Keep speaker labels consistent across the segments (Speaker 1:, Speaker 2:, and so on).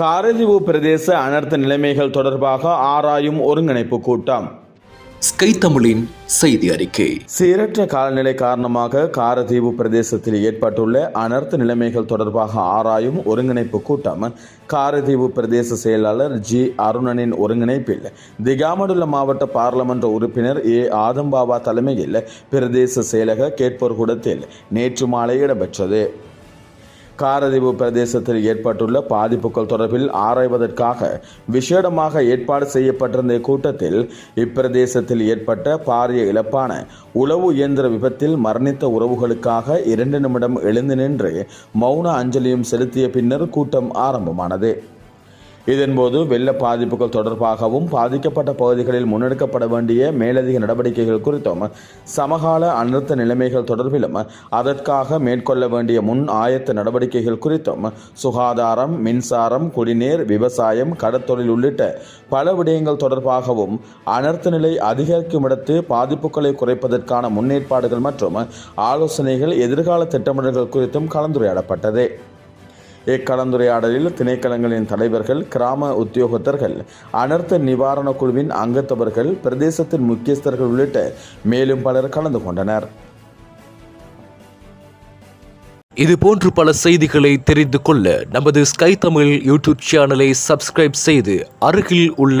Speaker 1: காரதீவு பிரதேச அனர்த்த நிலைமைகள் தொடர்பாக ஆராயும் ஒருங்கிணைப்பு கூட்டம்.
Speaker 2: ஸ்கை தமிழின் செய்தி அறிக்கை.
Speaker 1: சீரற்ற காலநிலை காரணமாக காரதீவு பிரதேசத்தில் ஏற்பட்டுள்ள அனர்த்த நிலைமைகள் தொடர்பாக ஆராயும் ஒருங்கிணைப்பு கூட்டம். காரதீவு பிரதேச செயலாளர் ஜி. அருணனின் ஒருங்கிணைப்பில் திகாமடுள்ள மாவட்ட பாராளுமன்ற உறுப்பினர் ஏ. ஆதம்பாபா தலைமையில் பிரதேச செயலக கேட்போர் கூடத்தில் நேற்று மாலை இடம்பெற்றது. காரதீவு பிரதேசத்தில் ஏற்பட்டுள்ள பாதிப்புகள் தொடர்பில் ஆராய்வதற்காக விசேடமாக ஏற்பாடு செய்யப்பட்டிருந்த கூட்டத்தில் இப்பிரதேசத்தில் ஏற்பட்ட பாரிய இழப்பான உளவு இயந்திர விபத்தில் மரணித்த உறவுகளுக்காக இரண்டு நிமிடம் எழுந்து நின்று மௌன அஞ்சலியும் செலுத்திய பின்னர் கூட்டம் ஆரம்பமானது. இதன்போது வெள்ள பாதிப்புகள் தொடர்பாகவும் பாதிக்கப்பட்ட பகுதிகளில் முன்னெடுக்கப்பட வேண்டிய மேலதிக நடவடிக்கைகள் குறித்தும் சமகால அனர்த்த நிலைமைகள் தொடர்பிலும் அதற்காக மேற்கொள்ள வேண்டிய முன் ஆயத்த நடவடிக்கைகள் குறித்தும் சுகாதாரம் மின்சாரம் குடிநீர் விவசாயம் கடற்தொழில் உள்ளிட்ட பல விடயங்கள் தொடர்பாகவும் அனர்த்த நிலை அதிகரிக்கும் இடத்து பாதிப்புகளை குறைப்பதற்கான முன்னேற்பாடுகள் மற்றும் ஆலோசனைகள் எதிர்கால திட்டமிடல்கள் குறித்தும் கலந்துரையாடப்பட்டது. இக்கலந்துரையாடலில் திணைக்களங்களின் தலைவர்கள் கிராம உத்தியோகத்தர்கள் அனர்த்த நிவாரண குழுவின் அங்கத்தவர்கள் பிரதேசத்தின் முக்கியஸ்தர்கள் உள்ளிட்ட மேலும் பலர் கலந்து கொண்டனர்.
Speaker 2: இது போன்று பல செய்திகளை தெரிந்து கொள்ள நமது ஸ்கை தமிழ் யூடியூப் சேனலை சப்ஸ்கிரைப் செய்து அருகில் உள்ள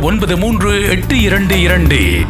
Speaker 3: ஒன்பது மூன்று எட்டு இரண்டு இரண்டு.